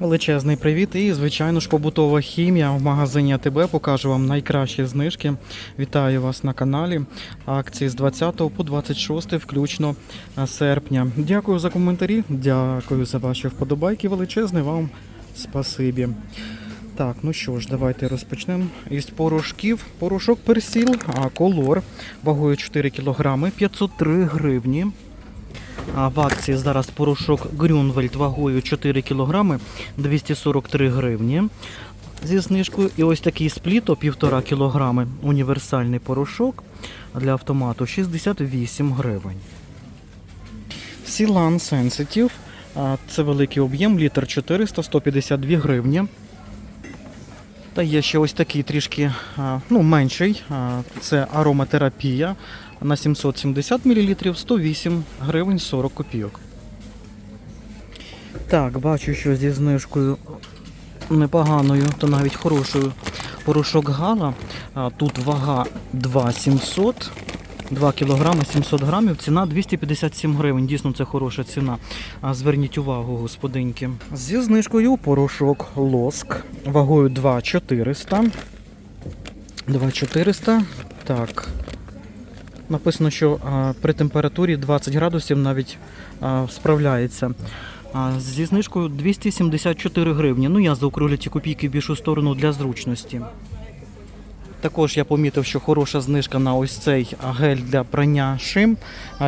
Величезний привіт і, звичайно ж, побутова хімія в магазині АТБ покажу вам найкращі знижки. Вітаю вас на каналі. Акції з 20 по 26 включно е, серпня. Дякую за коментарі, дякую за ваші вподобайки. Величезне вам спасибі. Так, ну що ж, давайте розпочнемо із порошків. Порошок персіл, а колор вагою 4 кг 503 гривні. В акції зараз порошок Грюнвельд вагою 4 кг 243 гривні. Зі знижкою. І ось такий спліто 1,5 кг універсальний порошок для автомату 68 гривень. Сілан Sensitive. Це великий об'єм, літр 400, 152 гривні. Та є ще ось такий трішки ну, менший. Це ароматерапія на 770 мл 108 гривень 40 копійок. Так, бачу, що зі знижкою непоганою, то навіть хорошою. Порошок Гала. Тут вага 2700. 2 кг 700 грамів, ціна 257 гривень. Дійсно, це хороша ціна. Зверніть увагу, господинки. Зі знижкою порошок лоск вагою 2400. 2400. Так. Написано, що а, при температурі 20 градусів навіть а, справляється. Зі знижкою 274 гривні. Ну, я заокруглю ті копійки в більшу сторону для зручності. Також я помітив, що хороша знижка на ось цей гель для прання шим.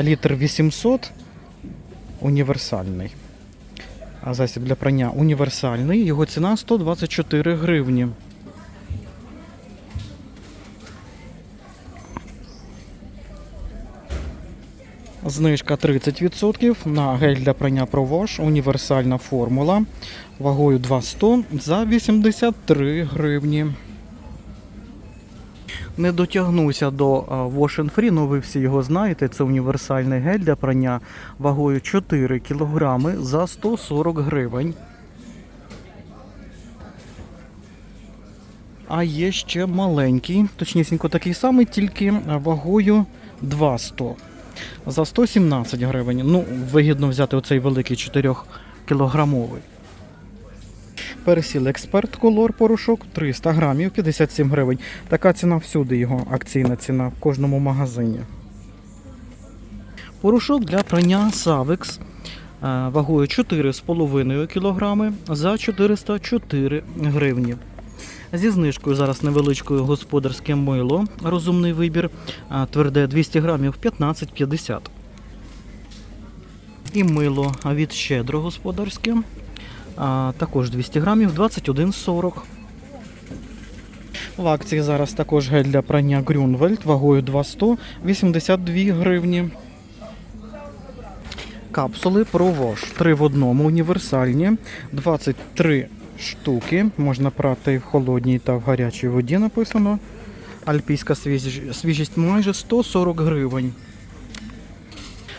Літр 800 універсальний. А засіб для прання універсальний. Його ціна 124 гривні. Знижка 30% на гель для прання Провош, універсальна формула вагою 200 за 83 гривні. Не дотягнуся до а, Wash and Free, ну ви всі його знаєте. Це універсальний гель для прання вагою 4 кг за 140 гривень. А є ще маленький, точнісінько такий самий, тільки а, вагою 200 за 117 гривень. Ну, вигідно взяти оцей великий 4 кілограмовий. Пересіл експерт колор порошок 300 грамів 57 гривень. Така ціна всюди його акційна ціна в кожному магазині. Порошок для прання е, вагою 4,5 кг за 404 гривні. Зі знижкою зараз невеличкою господарське мило. Розумний вибір. Тверде 200 грамів 15,50. І мило від щедро господарське. Також 200 грамів 21,40. В акції зараз також гель для прання Грюнвельд вагою 200 82 гривні. Капсули Провош 3 в одному універсальні 23 штуки. Можна прати в холодній та в гарячій воді написано. Альпійська свіж- свіжість майже 140 гривень.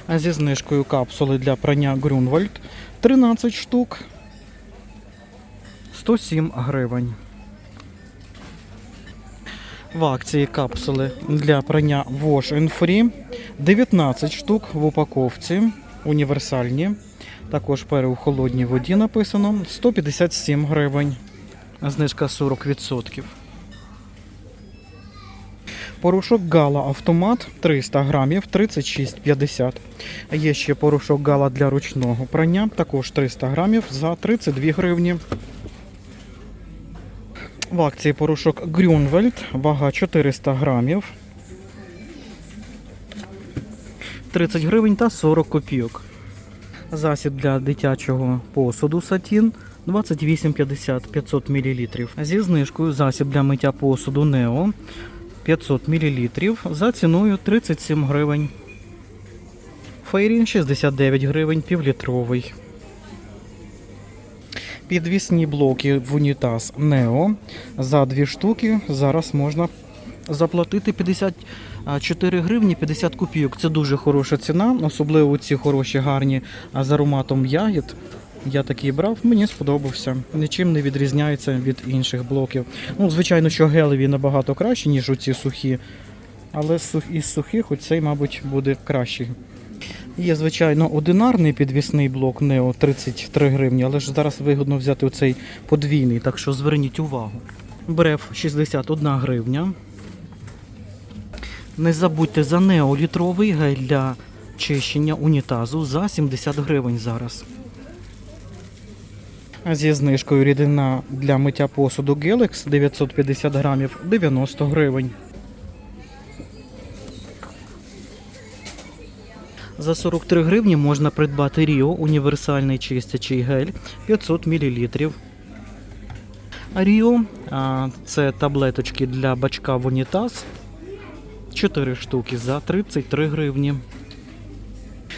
А зі знижкою капсули для прання Грюнвальд 13 штук. 107 гривень. В акції капсули для прання Wash and Free 19 штук в упаковці. Універсальні. Також пере у холодній воді написано 157 гривень. Знижка 40%. Порошок Гала Автомат 300 грамів 36,50. Є ще порошок Гала для ручного прання, також 300 грамів за 32 гривні. В акції порошок Грюнвельд, вага 400 грамів. 30 гривень та 40 копійок. Засіб для дитячого посуду Сатін 28,50 500 мл. Зі знижкою засіб для миття посуду Нео 500 мл за ціною 37 гривень. Фейрін 69 гривень півлітровий. Підвісні блоки в унітаз Нео за дві штуки зараз можна заплатити 54 гривні 50 копійок. Це дуже хороша ціна, особливо ці хороші гарні з ароматом ягід. Я такий брав, мені сподобався. Нічим не відрізняється від інших блоків. Ну, звичайно, що гелеві набагато краще, ніж оці сухі. Але із сухих оцей, мабуть, буде кращий. Є, звичайно, одинарний підвісний блок Neo 33 гривні, але ж зараз вигодно взяти оцей подвійний, так що зверніть увагу. Бреф 61 гривня. Не забудьте за Neo літровий гель для чищення унітазу за 70 гривень зараз. Зі знижкою рідина для миття посуду Gelex 950 грамів 90 гривень. За 43 гривні можна придбати Ріо універсальний чистячий гель 500 мл. Ріо це таблеточки для бачка в унітаз. 4 штуки за 33 гривні.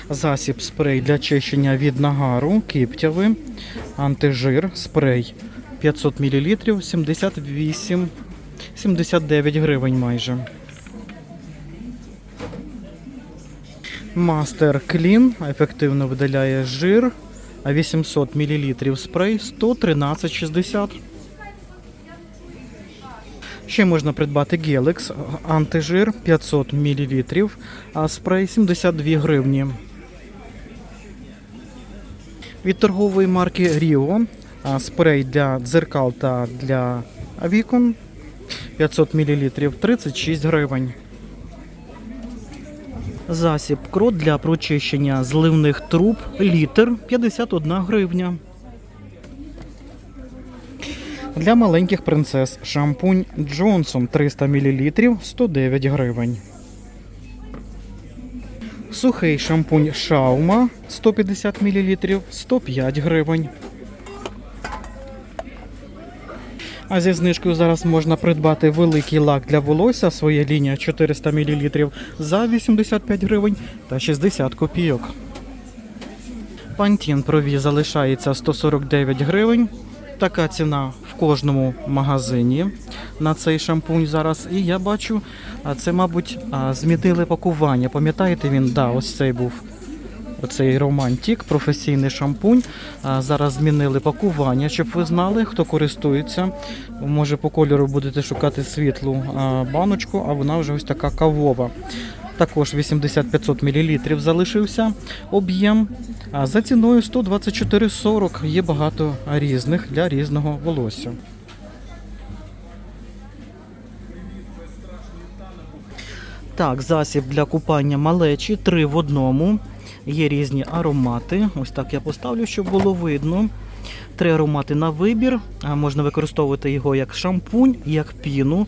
Засіб спрей для чищення від нагару, киптяви, антижир, спрей 500 мл 78 79 гривень майже. Мастер Клін ефективно видаляє жир, а 800 мл спрей 113,60. Ще можна придбати Gelex антижир 500 мл, а спрей 72 гривні. Від торгової марки а, спрей для дзеркал та для вікон 500 мл 36 гривень. Засіб крот для прочищення зливних труб літр 51 гривня. Для маленьких принцес шампунь Джонсон 300 мл 109 гривень. Сухий шампунь Шаума 150 мл 105 гривень. А зі знижкою зараз можна придбати великий лак для волосся, своя лінія 400 мл за 85 гривень та 60 копійок. Пантін прові залишається 149 гривень. Така ціна в кожному магазині на цей шампунь зараз. І я бачу, це, мабуть, змінили пакування. Пам'ятаєте, він, да, ось цей був. Оцей романтик, професійний шампунь. Зараз змінили пакування, щоб ви знали, хто користується. Може по кольору будете шукати світлу баночку, а вона вже ось така кавова. Також 80-500 мл залишився об'єм. За ціною 124,40 є багато різних для різного волосся. Так, засіб для купання малечі, три в одному. Є різні аромати. Ось так я поставлю, щоб було видно. Три аромати на вибір. Можна використовувати його як шампунь, як піну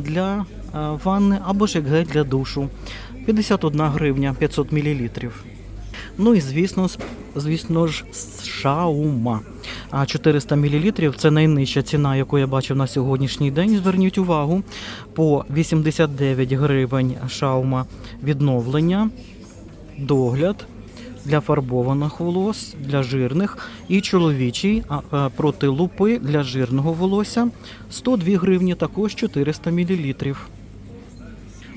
для ванни або ж як гель для душу. 51 гривня 500 мл. Ну і звісно, звісно ж, шаума. 400 мл це найнижча ціна, яку я бачив на сьогоднішній день. Зверніть увагу. По 89 гривень шаума відновлення, догляд для фарбованих волос, для жирних і чоловічий а, проти лупи для жирного волосся 102 гривні, також 400 мл.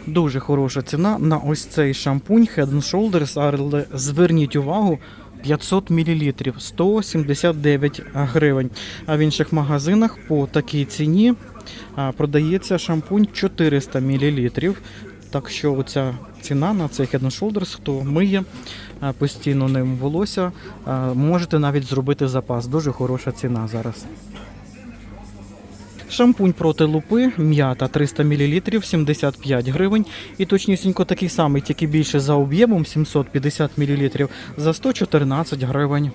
Дуже хороша ціна на ось цей шампунь Head and Shoulders, але зверніть увагу. 500 мл 179 гривень. А в інших магазинах по такій ціні продається шампунь 400 мл. Так що оця ціна на цей Head and Shoulders, хто миє постійно ним волосся, можете навіть зробити запас. Дуже хороша ціна зараз. Шампунь проти лупи, м'ята 300 мл, 75 гривень. І точнісінько такий самий, тільки більше за об'ємом 750 мл за 114 гривень.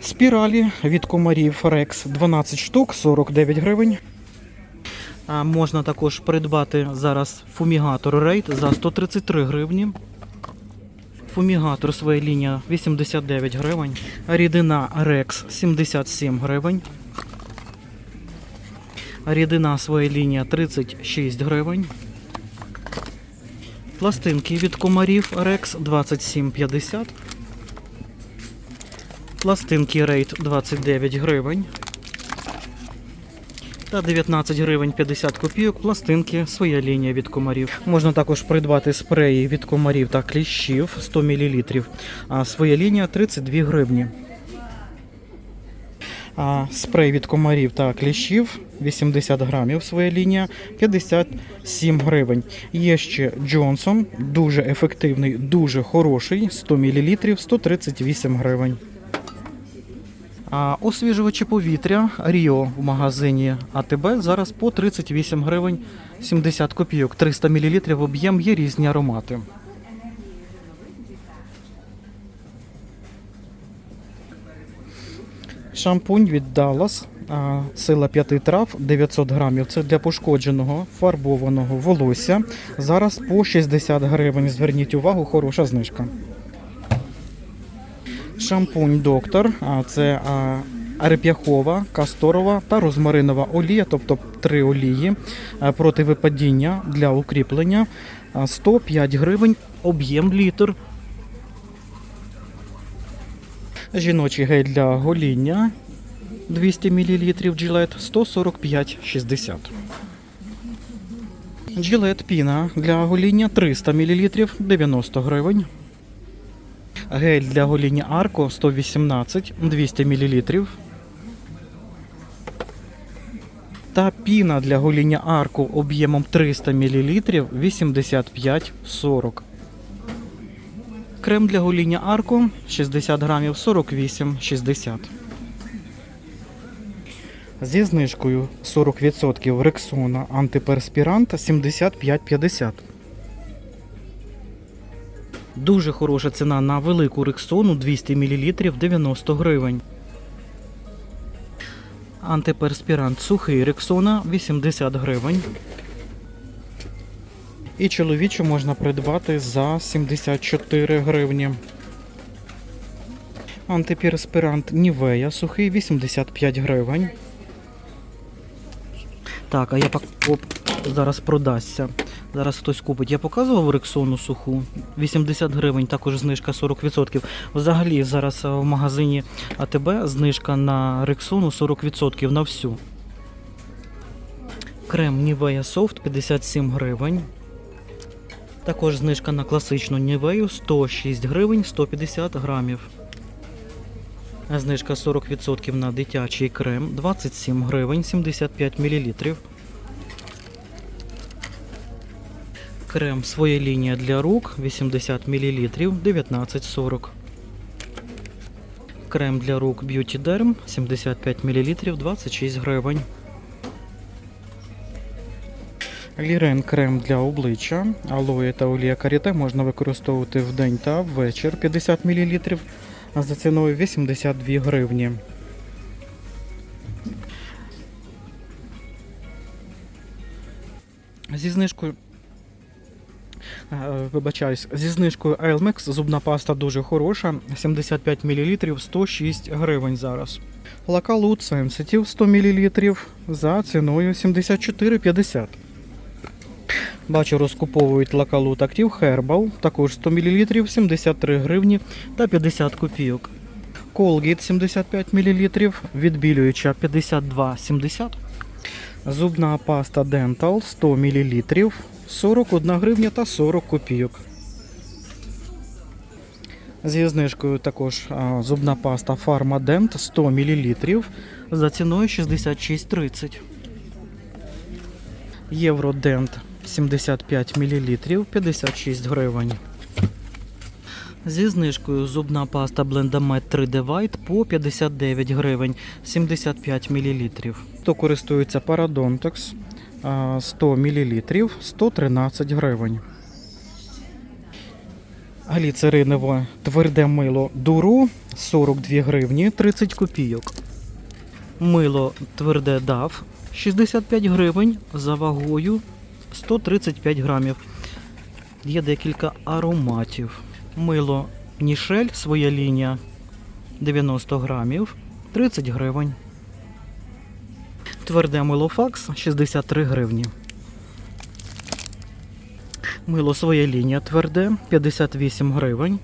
Спіралі від комарів Rex 12 штук, 49 гривень. А можна також придбати зараз фумігатор Рейд за 133 гривні. Фумігатор своя лінія 89 гривень. Рідина Rex 77 гривень. Рідина своя лінія 36 гривень. Пластинки від комарів Rex 27,50. Пластинки Рейд 29 гривень. Та 19 гривень 50 копійок пластинки своя лінія від комарів. Можна також придбати спреї від комарів та кліщів 100 мл, а своя лінія 32 гривні. А спрей від комарів та кліщів 80 грамів своя лінія 57 гривень. Є ще Джонсон, дуже ефективний, дуже хороший, 100 мл 138 гривень. Освіжувачі повітря Ріо в магазині АТБ зараз по 38 гривень 70 копійок. 300 мл об'єм є різні аромати. Шампунь від Dallas. Сила п'яти трав 900 грамів. Це для пошкодженого фарбованого волосся. Зараз по 60 гривень. Зверніть увагу, хороша знижка. Шампунь доктор. Це а, реп'яхова, касторова та розмаринова олія, тобто три олії проти випадіння для укріплення. 105 гривень, об'єм літр. Жіночий гель для гоління 200 мл Gillette 145,60. Gillette піна для гоління 300 мл 90 гривень. Гель для гоління Арко 118 200 мл. Та піна для гоління Арко об'ємом 300 мл 85,40. Крем для гоління Арко 60 грамів 48,60. Зі знижкою 40% Рексона антиперспірант 75,50. Дуже хороша ціна на велику Рексону 200 мл 90 гривень. Антиперспірант сухий Рексона 80 гривень. І чоловічу можна придбати за 74 гривні. Антиперспірант Нівея сухий 85 гривень. Так, а я пак... Оп, зараз продасться. Зараз хтось купить. Я показував рексону суху. 80 гривень, також знижка 40%. Взагалі зараз е, в магазині АТБ знижка на рексону 40% на всю. Крем Nivea Soft 57 гривень. Також знижка на класичну Нівею 106 гривень 150 грамів. Знижка 40% на дитячий крем 27 гривень 75 мл. Крем своя лінія для рук 80 мл 19,40. Крем для рук Beauty Derm 75 мл 26 гривень. Лірен крем для обличчя, алоє та олія каріте можна використовувати вдень та ввечір 50 мл за ціною 82 гривні. Зі знижкою. Е, Вибачаюсь, зі знижкою Elmex зубна паста дуже хороша. 75 мл 106 гривень зараз. Лакалут Sensitive 100 мл за ціною 74,50. Бачу, розкуповують лакалут Актив Herbal, також 100 мл 73 гривні та 50 копійок. Colgate 75 мл, відбілююча 52,70. Зубна паста Dental 100 мл 41 гривня та 40 копійок. Зі знижкою також зубна паста Pharmadent 100 мл за ціною 66,30. Євродент 75 мл 56 гривень. Зі знижкою зубна паста Blendamed 3D White по 59 гривень 75 мл. Хто користується а, 100 мл 113 гривень. Гліцеринове тверде мило Дуру 42 гривні 30 копійок. Мило тверде DAF 65 гривень за вагою 135 грамів. Є декілька ароматів. Мило Нішель, своя лінія 90 грамів 30 гривень. Тверде мило Факс 63 гривні. Мило своя лінія тверде 58 гривень.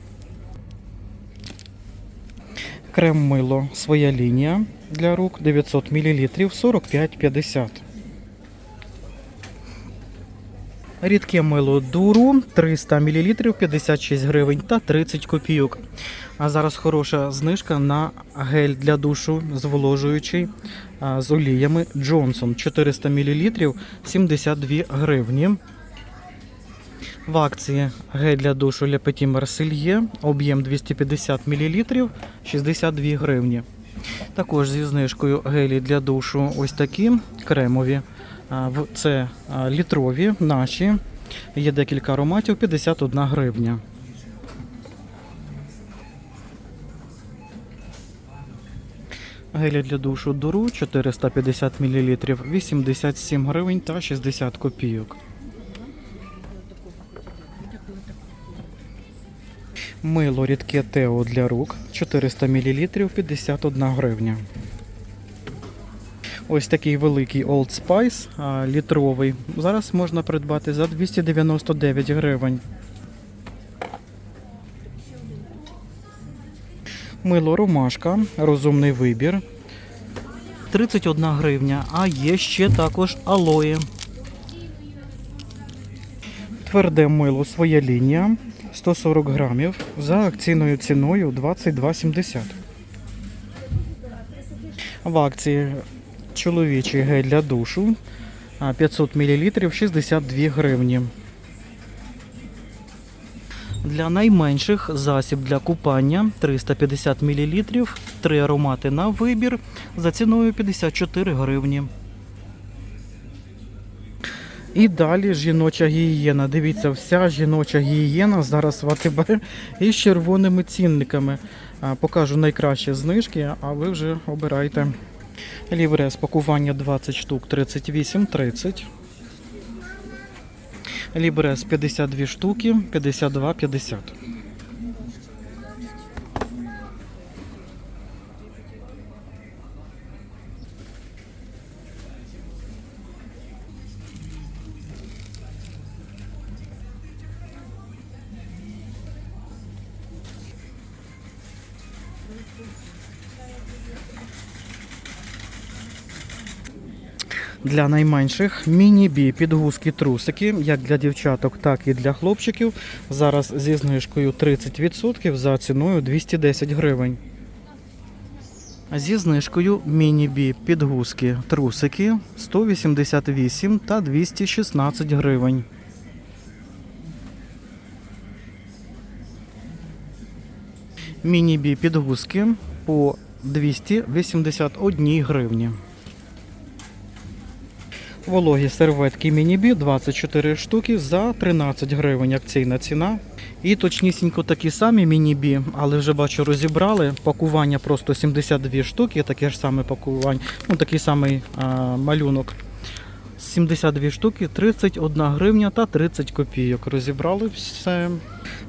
Крем мило своя лінія для рук 900 мл 45,50. Рідке мило дуру 300 мл 56 гривень та 30 копійок. А зараз хороша знижка на гель для душу зволожуючий з оліями Джонсон 400 мл 72 гривні. В акції гель для душу Le Petit Marseille, об'єм 250 мл 62 гривні. Також зі знижкою гелі для душу ось такі кремові. Це літрові наші. Є декілька ароматів 51 гривня. Гелі для душу дуру 450 мл 87 гривень та 60 копійок. Мило рідке Тео для рук 400 мл 51 гривня. Ось такий великий Old Spice літровий. Зараз можна придбати за 299 гривень. Мило ромашка, розумний вибір. 31 гривня, а є ще також алоє. Тверде мило своя лінія 140 грамів за акційною ціною 22,70. В акції чоловічий гель для душу 500 мл 62 гривні. Для найменших засіб для купання 350 мл, три аромати на вибір за ціною 54 гривні. І далі жіноча гігієна. Дивіться, вся жіноча гігієна зараз в АТБ із червоними цінниками. Покажу найкращі знижки, а ви вже обирайте. Ліврес пакування 20 штук 38,30. Лібрес 52 штуки 52,50. Для найменших міні-бі підгузки трусики, як для дівчаток, так і для хлопчиків. Зараз зі знижкою 30% за ціною 210 гривень. Зі знижкою міні-бі підгузки трусики 188 та 216 гривень. Міні-бі підгузки по 281 гривні. Вологі серветки мінібі 24 штуки за 13 гривень акційна ціна. І точнісінько такі самі мінібі, але вже бачу розібрали. Пакування просто 72 штуки, таке ж саме пакування, ну такий самий а, малюнок. 72 штуки, 31 гривня та 30 копійок. Розібрали все.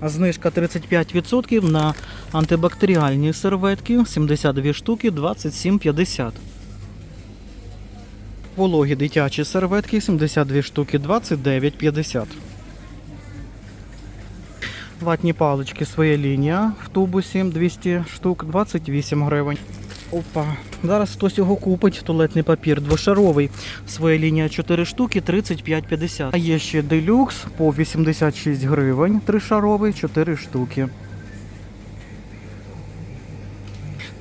Знижка 35% на антибактеріальні серветки, 72 штуки, 27,50. Вологі дитячі серветки 72 штуки 29,50. Ватні палички своя лінія в тубусі 200 штук 28 гривень. Опа. Зараз хтось його купить. Туалетний папір двошаровий. Своя лінія 4 штуки 35,50. А є ще делюкс по 86 гривень. Тришаровий 4 штуки.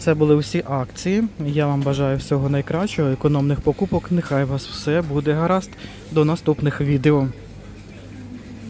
Це були всі акції. Я вам бажаю всього найкращого, економних покупок. Нехай вас все буде гаразд. До наступних відео.